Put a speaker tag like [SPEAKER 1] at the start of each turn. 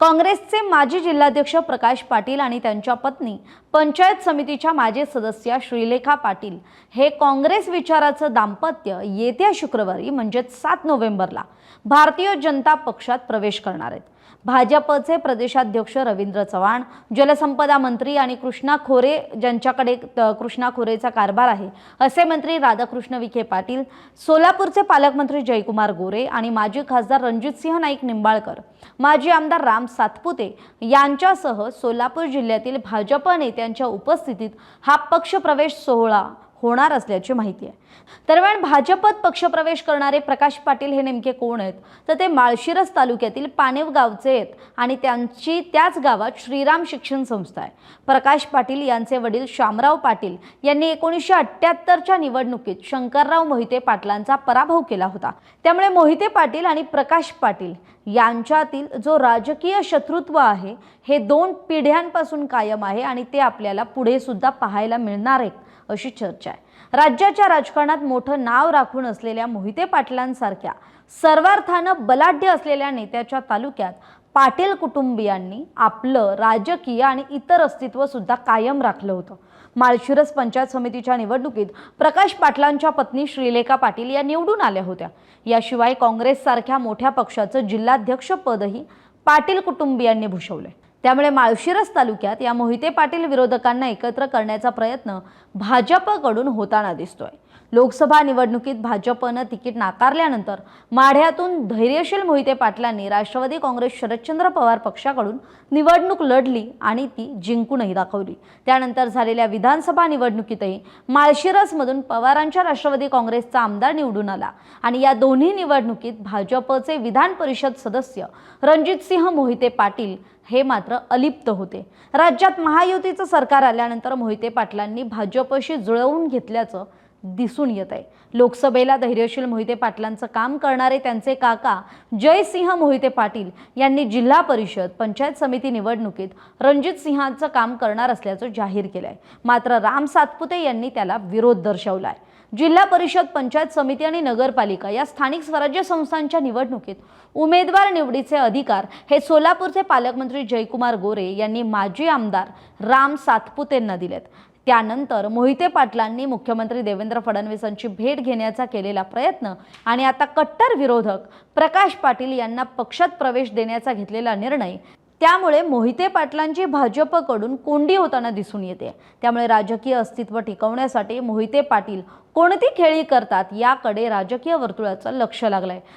[SPEAKER 1] काँग्रेसचे माजी जिल्हाध्यक्ष प्रकाश पाटील आणि त्यांच्या पत्नी पंचायत समितीच्या माजी सदस्या श्रीलेखा पाटील हे काँग्रेस विचाराचं दाम्पत्य येत्या शुक्रवारी म्हणजेच सात नोव्हेंबरला भारतीय जनता पक्षात प्रवेश करणार आहेत. भाजपचे प्रदेशाध्यक्ष रवींद्र चव्हाण जलसंपदा मंत्री आणि कृष्णा खोरे ज्यांच्याकडे कृष्णा खोरेचा कारभार आहे असे मंत्री राधाकृष्ण विखे पाटील सोलापूरचे पालकमंत्री जयकुमार गोरे आणि माजी खासदार रणजितसिंह नाईक निंबाळकर माजी आमदार राम सातपुते यांच्यासह सोलापूर जिल्ह्यातील भाजप नेत्यांच्या उपस्थितीत हा पक्षप्रवेश सोहळा होणार असल्याची माहिती आहे. दरम्यान भाजपत पक्षप्रवेश करणारे प्रकाश पाटील हे नेमके कोण आहेत? तर ते माळशिरस तालुक्यातील पानेव गावचे आहेत आणि त्यांची त्याच गावात श्रीराम शिक्षण संस्था आहे. प्रकाश पाटील यांचे वडील शामराव पाटील यांनी एकोणीसशे अठ्ठ्याहत्तरच्या निवडणुकीत शंकरराव मोहिते पाटलांचा पराभव केला होता. त्यामुळे मोहिते पाटील आणि प्रकाश पाटील यांच्यातील जो राजकीय शत्रुत्व आहे हे दोन पिढ्यांपासून कायम आहे आणि ते आपल्याला पुढे सुद्धा पाहायला मिळणार आहे अशी चर्चा आहे. राज्याच्या राजकारणात मोठं नाव राखून असलेल्या मोहिते पाटलांसारख्या सर्वार्थानं बलाढ्य असलेल्या नेत्याच्या तालुक्यात पाटील कुटुंबियांनी आपलं राजकीय आणि इतर अस्तित्व सुद्धा कायम राखलं होतं. माळशिरस पंचायत समितीच्या निवडणुकीत प्रकाश पाटलांच्या पत्नी श्रीलेखा पाटील या निवडून आल्या होत्या. याशिवाय काँग्रेससारख्या मोठ्या पक्षाचं जिल्हाध्यक्षपदही पाटील कुटुंबियांनी भूषवलंय. त्यामुळे माळशिरस तालुक्यात या मोहिते पाटील विरोधकांना एकत्र करण्याचा प्रयत्न भाजपकडून होताना दिसतोय. लोकसभा निवडणुकीत भाजपनं तिकीट नाकारल्यानंतर माढ्यातून धैर्यशील मोहिते पाटलांनी राष्ट्रवादी काँग्रेस शरदचंद्र पवार पक्षाकडून निवडणूक लढली आणि ती जिंकूनही दाखवली. त्यानंतर झालेल्या विधानसभा निवडणुकीतही माळशिरसमधून पवारांच्या राष्ट्रवादी काँग्रेसचा आमदार निवडून आला आणि या दोन्ही निवडणुकीत भाजपचे विधान परिषद सदस्य रणजितसिंह मोहिते पाटील हे मात्र अलिप्त होते. राज्यात महायुतीचं सरकार आल्यानंतर मोहिते पाटलांनी भाजपशी जुळवून घेतल्याचं दिसून येत आहे. लोकसभेला धैर्यशील मोहिते पाटलांचं काम करणारे त्यांचे काका जयसिंह मोहिते पाटील यांनी जिल्हा परिषद पंचायत समिती निवडणुकीत रणजित सिंहांचं काम करणार असल्याचं जाहीर केलंय. मात्र राम सातपुते यांनी त्याला विरोध दर्शवलाय. जिल्हा परिषद पंचायत समिती आणि नगरपालिका या स्थानिक स्वराज्य संस्थांच्या निवडणुकीत उमेदवार निवडीचे अधिकार हे सोलापूरचे पालकमंत्री जयकुमार गोरे यांनी माजी आमदार राम सातपुतेंना दिलेत. त्यानंतर मोहिते पाटलांनी मुख्यमंत्री देवेंद्र फडणवीसांची भेट घेण्याचा केलेला प्रयत्न आणि आता कट्टर विरोधक प्रकाश पाटील यांना पक्षात प्रवेश देण्याचा घेतलेला निर्णय त्यामुळे मोहिते पाटलांची भाजपकडून कोंडी होताना दिसून येते. त्यामुळे राजकीय अस्तित्व टिकवण्यासाठी मोहिते पाटील कोणती खेळी करतात याकडे राजकीय वर्तुळाचं लक्ष लागलंय.